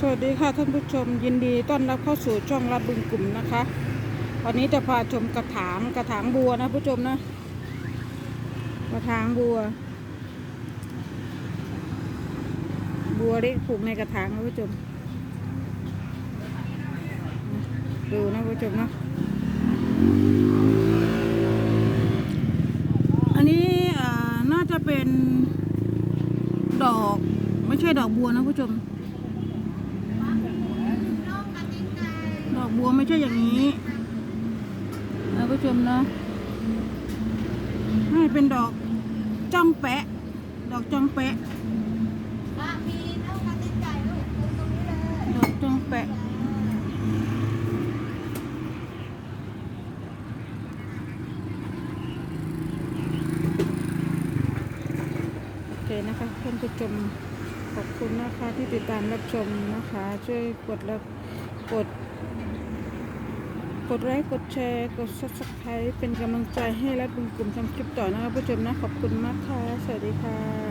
สวัสดีค่ะท่านผู้ชมยินดีต้อนรับเข้าสู่ช่องรับบึงกลุ่มนะคะ วันนี้จะพาชมกระถางกระถางบัวนะผู้ชมนะ กระถางบัว บัวเล็กผูกในกระถางนะผู้ชม ดูนะผู้ชมนะอันนี้น่าจะเป็นดอกไม่ใช่ดอกบัวนะผู้ชม อกบัวไม่ใช่อย่างนี้นะผู้ชมนะให้เป็นดอกจ้องแปะ ดอกจ้องแปะดใจลูกตรงนี้เลยดอกจ้องแปะโอเคนะคะท่านผู้ชมขอบคุณนะคะที่ติดตามรับชมนะคะ ช่วยกดแล้วกด กดไลค์กดแชร์กด subscribe เป็นกำลังใจให้และเป็นกลุ่มทำคลิปต่อนะครับผู้ชมนะ ขอบคุณมากค่ะ สวัสดีค่ะ